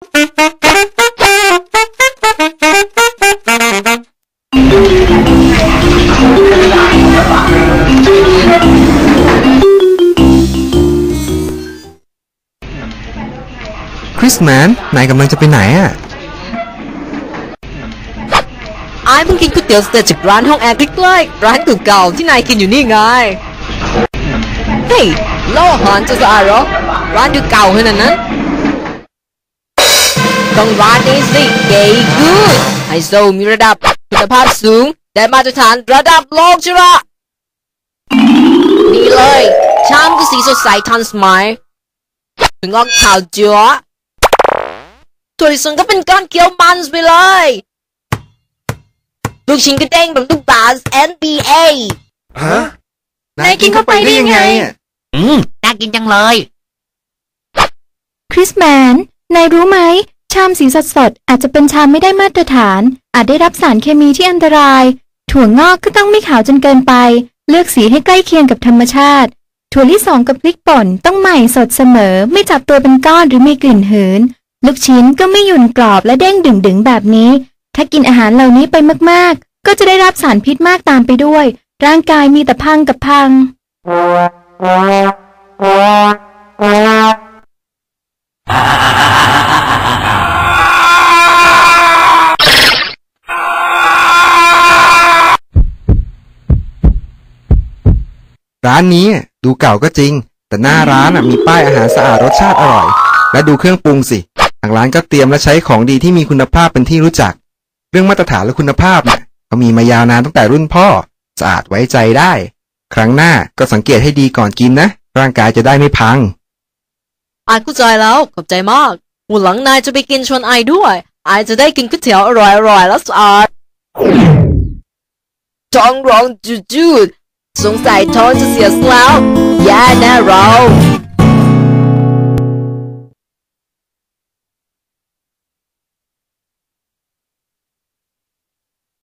คริสแมนนายกำลังจะไปไหนอะไอ้เพิ่งกินก๋วยเตี๋ยวเสร็จจากร้านห้องแอร์ใกล้ๆร้านเก่าๆที่นายกินอยู่นี่ไง เฮ้ยโลอาหารจะสะอาดเหรอ ร้านดูเก่าขนาดนั้น ต้องร้านนี้สิเก๋กูดไฮโซมีระดับคุณภาพสูงได้มาตรฐานระดับโลกชิระนี่เลยชามก็สีสดใสทันสมัยถึงออกข่าวจัวถั่วลิสงก็เป็นก้อนเกี๊ยวมันไปเลยลูกชิ้นก็เด้งแบบลูกบาส NBA ฮะนายกินเข้าไปได้ยังไงอะอืมน่ากินจังเลย คริสแมน นายรู้ไหม ชามสีสดสดๆอาจจะเป็นชามไม่ได้มาตรฐาน อาจได้รับสารเคมีที่อันตราย ถั่วงอกก็ต้องไม่ขาวจนเกินไป เลือกสีให้ใกล้เคียงกับธรรมชาติ ถั่วลิสงกับพริกป่นต้องใหม่สดเสมอ ไม่จับตัวเป็นก้อนหรือมีกลิ่นหืน ลูกชิ้นก็ไม่หยุ่นกรอบและเด้งดึงๆแบบนี้ ถ้ากินอาหารเหล่านี้ไปมากๆ ก็จะได้รับสารพิษมากตามไปด้วย ร่างกายมีแต่พังกับพัง ร้านนี้ดูเก่าก็จริง แต่หน้าร้านอะมีป้ายอาหารสะอาดรสชาติอร่อย และดูเครื่องปรุงสิทางร้านก็เตรียมและใช้ของดีที่มีคุณภาพเป็นที่รู้จัก เรื่องมาตรฐานและคุณภาพเนี่ยก็มีมายาวนานตั้งแต่รุ่นพ่อสะอาดไว้ใจได้ ครั้งหน้าก็สังเกตให้ดีก่อนกินนะ ร่างกายจะได้ไม่พังไอายเข้าใจแล้วขอบใจมากวันหลังนายจะไปกินชวนไอด้วยไอายจะได้กินก๋วยเตี๋ยวอร่อยๆและสะอาดท้องร้องจุดๆ สงสัยท้องจะเสียแล้วแย่แน่เรา